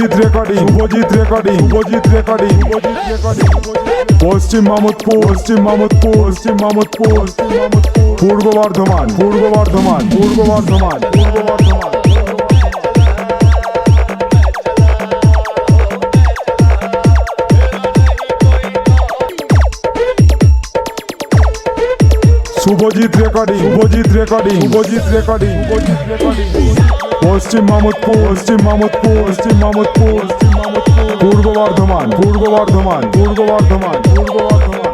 Subhajit recording Subhajit recording Subhajit recording Subhajit recording. পশ্চিম মামুদপুর পশ্চিম মামুদপুর পশ্চিম মামুদপুর পশ্চিম মামুদপুর। পূর্ব বর্ধমান পূর্ব বর্ধমান পূর্ব বর্ধমান পূর্ব Bardhaman. Subhajit recording Subhajit recording Subhajit recording Subhajit recording. পশ্চিম মামুদপুর পশ্চিম মামুদপুর পশ্চিম মামুদপুর পশ্চিম মামুদপুর পূর্ব বর্ধমান পূর্ব বর্ধমান পূর্ব বর্ধমান পূর্ব Bardhaman.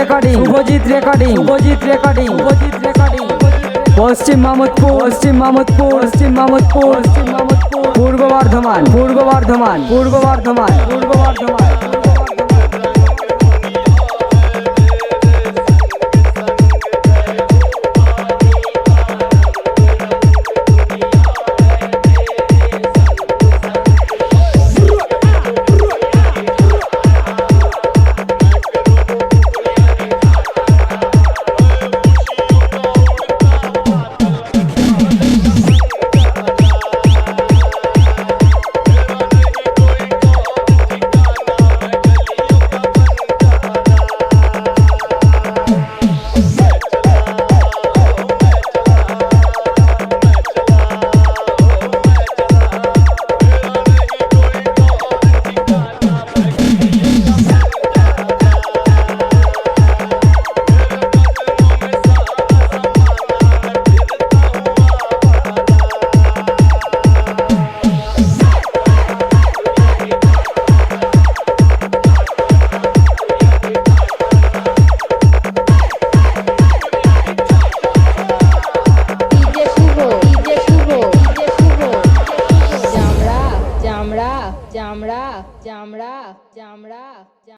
Recording Subhajit recording Subhajit recording Subhajit recording পশ্চিম মামুদপুর পশ্চিম মামুদপুর পশ্চিম মামুদপুর পশ্চিম মামুদপুর পূর্ব বর্ধমান পূর্ব বর্ধমান পূর্ব বর্ধমান পূর্ব বর্ধমান জামরা আমরা